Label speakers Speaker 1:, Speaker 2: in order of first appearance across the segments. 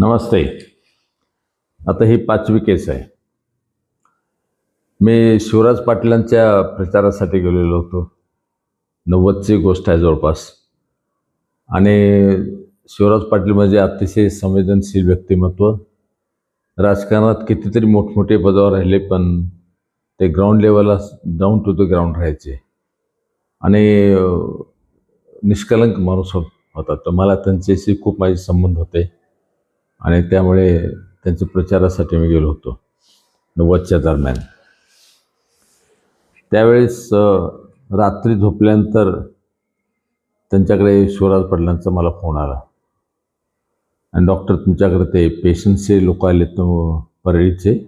Speaker 1: नमस्ते. आता ही पाचवी केस आहे. मी शिवराज पाटलांच्या प्रचारासाठी गेलेलो होतो. नव्वदची गोष्ट आहे जवळपास. आणि शिवराज पाटील म्हणजे अतिशय संवेदनशील व्यक्तिमत्व. राजकारणात कितीतरी मोठमोठे पदावर राहिले पण ते ग्राउंड लेवलला डाऊन टू द ग्राउंड राहायचे. आणि निष्कलंक माणूस होता. तर मला त्यांच्याशी खूप माझे संबंध होते. आणि त्यामुळे त्यांच्या प्रचारासाठी मी गेलो होतो नव्वदच्या दरम्यान. त्यावेळेस रात्री झोपल्यानंतर त्यांच्याकडे शिवराज पाटलांचा मला फोन आला. आणि डॉक्टर तुमच्याकडे ते पेशंटचे लोक आले तो परळीचे.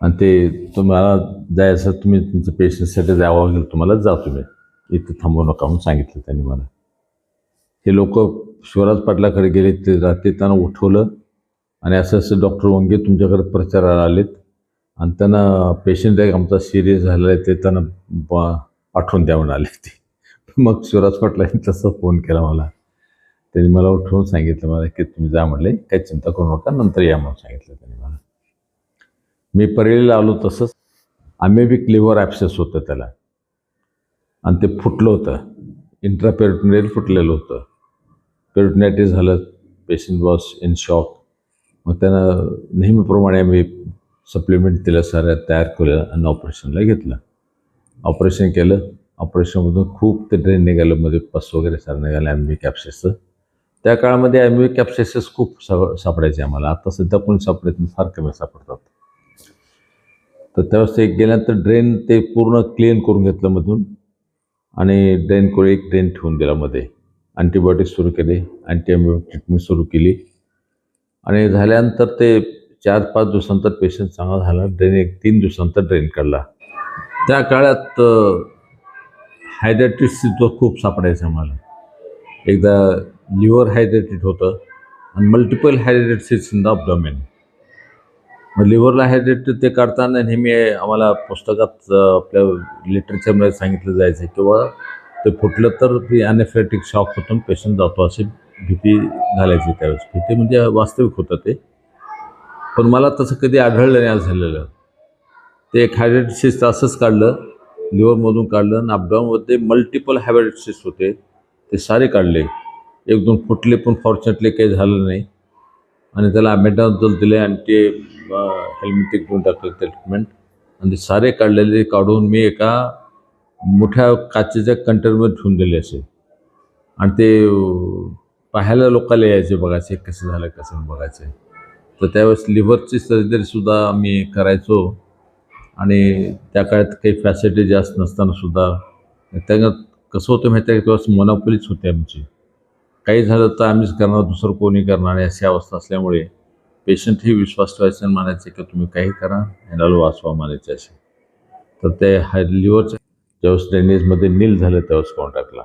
Speaker 1: आणि ते तुम्हाला जायचं तुम्ही तुमच्या पेशंटसाठी जावं लागेल तुम्हाला जा तुम्ही. इथं थांबू नका म्हणून सांगितलं त्यांनी मला. हे लोक शिवराज पाटलाकडे गेले ते रात्री त्यांना उठवलं आणि असं असं डॉक्टर वंगे तुमच्याकडे प्रचाराला आलेत. आणि त्यांना पेशंट एक आमचा सिरियस झालेला आहे ते त्यांना ब- पाठवून द्या म्हणाले ते मग शिवराज पाटला तसा फोन केला मला. त्यांनी मला उठवून सांगितलं मला की तुम्ही जा म्हटले काही चिंता करू नका नंतर या म्हणून सांगितलं त्यांनी मला. मी परेलीला आलो तसंच अमेबिक लिव्हर ॲप्सेस होतं त्याला. आणि ते फुटलं होतं. इंट्रापेरिटोनियल फुटलेलं होतं. पेरिटोनायटिस झालं. पेशंट वॉज इन शॉक मग त्यांना नेहमीप्रमाणे आम्ही सप्लिमेंट दिलं साऱ्या तयार केलं आणि ऑपरेशनला घेतलं. ऑपरेशन केलं. ऑपरेशनमधून खूप ते ड्रेन निघालं. मध्ये पस वगैरे सारं निघालं ॲम्बी कॅप्सेसचं त्या काळामध्ये ॲम्बी कॅप्सेसेस खूप सा सापडायचे आम्हाला. आता सध्या कोणी सापडत नाही. फार कमी सापडतात. तर त्यावेळेस ते गेल्यानंतर ड्रेन ते पूर्ण क्लीन करून घेतलं मधून. आणि ड्रेन कोळी एक ड्रेन ठेवून दिला मध्ये. अँटीबायोटिक सुरू केले अँटीबायोटिक ट्रीटमेंट सुरू केली. आणि झाल्यानंतर ते चार पाच दिवसानंतर पेशंट चांगला झाला ड्रेन एक तीन दिवसानंतर ड्रेन काढला. त्या काळात हायड्रेटिसचं खूप सापडायचं आम्हाला. एकदा लिव्हर हायड्रेटेड होतं आणि multiple hydatids in the abdomen मग लिव्हरला हायड्रेटेड ते काढताना नेहमी आम्हाला पुस्तकात आपल्या लिटरेचरमध्ये सांगितलं जायचं किंवा ते फुटलं तर ती अनेफ्लेटिक शॉक होतून पेशंट जातो अशी भीती घालायची त्यावेळेस. भीती म्हणजे वास्तविक होतं ते. पण मला तसं कधी आढळलं नाही आज झालेलं. ते एक हायड्रेटिसिस असंच काढलं लिव्हरमधून काढलं आणि अपडाऊनमध्ये मल्टिपल हायड्रेटिसिस होते. ते सारे काढले. एक दोन फुटले पण फॉर्च्युनेटली काही झालं नाही. आणि त्याला ॲमेटॉझोल दिले आणि ते हेल्मेटिक देऊन टाकलं ते ट्रीटमेंट आणि ते सारे काढलेले काढून मी एका मोठ्या काचेच्या कंटेनरमध्ये ठेवून दिले असे. आणि ते पाहायला लोकांना यायचे बघायचे कसं झालं कसं बघायचं. तर त्यावेळेस लिव्हरची सर्जरीसुद्धा आम्ही करायचो. आणि त्या काळात काही फॅसिलिटी जास्त नसतानासुद्धा त्यांना कसं होतं माहिती आहे का? तेव्हा मोनोपोलीच होती आमची. काही झालं तर आम्हीच करणार दुसरं कोणी करणार नाही अशी अवस्था असल्यामुळे पेशंटही विश्वास ठेवायचा म्हणायचे की तुम्ही काही करा ह्याला वाचवा म्हणायचे असे. तर ते हाय लिव्हरच्या ज्यावेळेस ड्रेनेजमध्ये नील झालं त्यावेळेस कोण टाकला.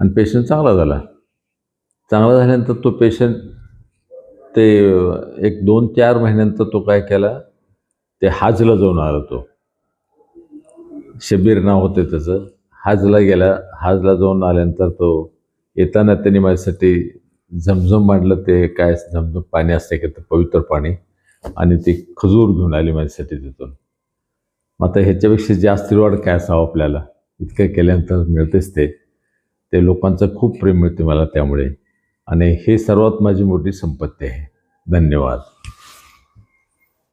Speaker 1: आणि पेशंट चांगला झाला. चांगला झाल्यानंतर तो पेशंट ते एक दोन चार महिन्यानंतर तो काय केला? ते हाजला जाऊन आला तो. शबीर नाव होते त्याचं. हाजला गेला. हाजला जाऊन आल्यानंतर तो येताना त्यांनी माझ्यासाठी झमझम मांडलं. ते काय झमझम पाणी असते का ते पवित्र पाणी. आणि ते खजूर घेऊन आली माझ्यासाठी तिथून. मग आता ह्याच्यापेक्षा जास्त रिवॉर्ड काय असावं आपल्याला? इतकं केल्यानंतर मिळतेच ते. ते लोकांचं खूप प्रेम मिळते मला त्यामुळे. आणि हे सर्वात माझी मोठी संपत्ती आहे. धन्यवाद.